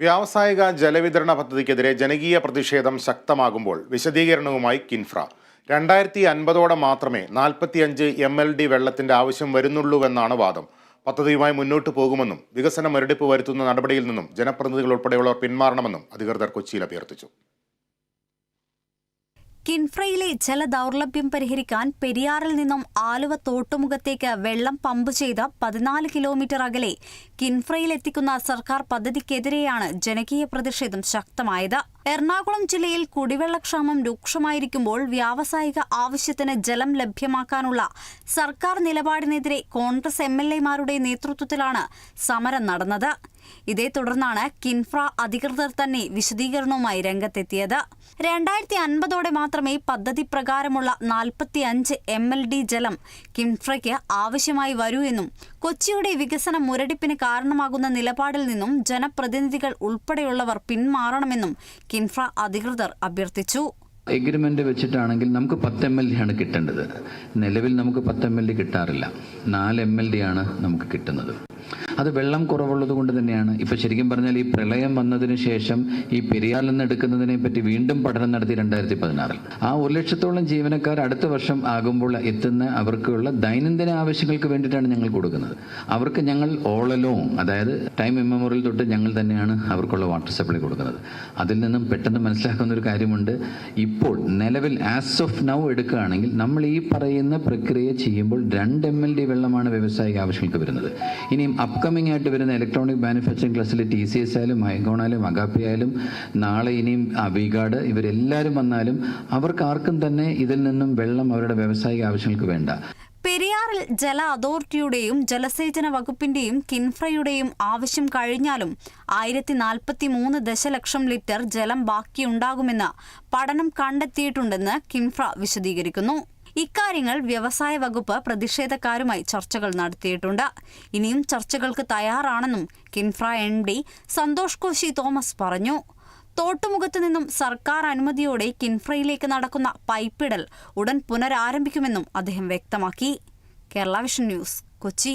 വ്യാവസായിക ജലവിതരണ പദ്ധതിക്കെതിരെ ജനകീയ പ്രതിഷേധം ശക്തമാകുമ്പോൾ വിശദീകരണവുമായി കിൻഫ്ര. രണ്ടായിരത്തി അൻപതോടെ മാത്രമേ നാൽപ്പത്തിയഞ്ച് എം എൽ ഡി വെള്ളത്തിന്റെ ആവശ്യം വരുന്നുള്ളൂവെന്നാണ് വാദം. പദ്ധതിയുമായി മുന്നോട്ട് പോകുമെന്നും വികസന മരടിപ്പ് വരുത്തുന്ന നടപടിയിൽ നിന്നും ജനപ്രതിനിധികൾ ഉൾപ്പെടെയുള്ളവർ പിന്മാറണമെന്നും അധികൃതർ കൊച്ചിയിൽ അഭ്യർത്ഥിച്ചു. കിൻഫ്രയിലെ ജലദൗർലഭ്യം പരിഹരിക്കാൻ പെരിയാറിൽ നിന്നും ആലുവ തോട്ടുമുഖത്തേക്ക് വെള്ളം പമ്പ് ചെയ്ത് പതിനാല് കിലോമീറ്റർ അകലെ കിൻഫ്രയിലെത്തിക്കുന്ന സർക്കാർ പദ്ധതിക്കെതിരെയാണ് ജനകീയ പ്രതിഷേധം ശക്തമായത്. എറണാകുളം ജില്ലയിൽ കുടിവെള്ളക്ഷാമം രൂക്ഷമായിരിക്കുമ്പോൾ വ്യാവസായിക ആവശ്യത്തിന് ജലം ലഭ്യമാക്കാനുള്ള സർക്കാർ നിലപാടിനെതിരെ കോൺഗ്രസ് എം എൽ എമാരുടെ നേതൃത്വത്തിലാണ് സമരം നടന്നത്. ഇതേ തുടർന്നാണ് കിൻഫ്ര അധികൃതർ തന്നെ വിശദീകരണവുമായി രംഗത്തെത്തിയത്. രണ്ടായിരത്തി അൻപതോടെ മാത്രമേ പദ്ധതി പ്രകാരമുള്ള നാൽപ്പത്തി അഞ്ച് എം എൽ ഡി ജലം കിൻഫ്രയ്ക്ക് ആവശ്യമായി വരൂ എന്നും കൊച്ചിയുടെ വികസന മുരടിപ്പിന് കാരണമാകുന്ന നിലപാടിൽ നിന്നും ജനപ്രതിനിധികൾ ഉൾപ്പെടെയുള്ളവർ പിന്മാറണമെന്നും കിൻഫ്ര അധികൃതർ അഭ്യർത്ഥിച്ചു. എഗ്രിമെന്റ് വെച്ചിട്ടാണെങ്കിൽ നമുക്ക് പത്ത് എം എൽ ഡി ആണ് കിട്ടേണ്ടത്. നിലവിൽ നമുക്ക് പത്ത് എം എൽ ഡി കിട്ടാറില്ല. നാല് എം എൽ ഡി ആണ് നമുക്ക് കിട്ടുന്നത്. അത് വെള്ളം കുറവുള്ളത് കൊണ്ട് തന്നെയാണ്. ഇപ്പം ശരിക്കും പറഞ്ഞാൽ ഈ പ്രളയം വന്നതിന് ശേഷം ഈ പെരിയാറിൽ നിന്ന് എടുക്കുന്നതിനെ പറ്റി വീണ്ടും പഠനം നടത്തി രണ്ടായിരത്തി പതിനാറിൽ ആ ഒരു ലക്ഷത്തോളം ജീവനക്കാർ അടുത്ത വർഷം ആകുമ്പോൾ എത്തുന്ന അവർക്കുള്ള ദൈനംദിന ആവശ്യങ്ങൾക്ക് വേണ്ടിയിട്ടാണ് ഞങ്ങൾ കൊടുക്കുന്നത്. അവർക്ക് ഞങ്ങൾ ഓളലോ അതായത് ടൈം മെമ്മോറിയൽ തൊട്ട് ഞങ്ങൾ തന്നെയാണ് അവർക്കുള്ള വാട്ടർ സപ്ലൈ കൊടുക്കുന്നത്. അതിൽ നിന്നും പെട്ടെന്ന് മനസ്സിലാക്കുന്ന ഒരു കാര്യമുണ്ട്. ഇപ്പോൾ നിലവിൽ ആസ് ഓഫ് നൗ എടുക്കുകയാണെങ്കിൽ നമ്മൾ ഈ പറയുന്ന പ്രക്രിയ ചെയ്യുമ്പോൾ രണ്ട് എം എൽ ഡി വെള്ളമാണ് വ്യവസായിക ആവശ്യങ്ങൾക്ക് വരുന്നത്. ഇനിയും അപ്കമിംഗ് ആയിട്ട് വരുന്ന ഇലക്ട്രോണിക് മാനുഫാക്ചറിംഗ് ക്ലസ്സിൽ ടി സി എസ് ആയാലും മൈഗോണായാലും അഗാപ്പി ആയാലും നാളെ ഇനിയും അബീഗാഡ് ഇവരെല്ലാവരും വന്നാലും അവർക്ക് ആർക്കും തന്നെ ഇതിൽ നിന്നും വെള്ളം അവരുടെ വ്യവസായിക ആവശ്യങ്ങൾക്ക് വേണ്ട. പെരിയാറിൽ ജല അതോറിറ്റിയുടെയും ജലസേചന വകുപ്പിന്റെയും കിൻഫ്രയുടെയും ആവശ്യം കഴിഞ്ഞാലും ആയിരത്തി നാൽപ്പത്തി മൂന്ന് ദശലക്ഷം ലിറ്റർ ജലം ബാക്കിയുണ്ടാകുമെന്ന് പഠനം കണ്ടെത്തിയിട്ടുണ്ടെന്ന് കിൻഫ്ര വിശദീകരിക്കുന്നു. ഇക്കാര്യങ്ങൾ വ്യവസായ വകുപ്പ് പ്രതിഷേധക്കാരുമായി ചർച്ചകൾ നടത്തിയിട്ടുണ്ട്. ഇനിയും ചർച്ചകൾക്ക് തയ്യാറാണെന്നും കിൻഫ്ര എം സന്തോഷ് കോശി തോമസ് പറഞ്ഞു. തോട്ടുമുഖത്ത് നിന്നും സർക്കാർ അനുമതിയോടെ കിൻഫ്രയിലേക്ക് നടക്കുന്ന പൈപ്പിടൽ ഉടൻ പുനരാരംഭിക്കുമെന്നും അദ്ദേഹം വ്യക്തമാക്കി. Kerala vision news Kochi.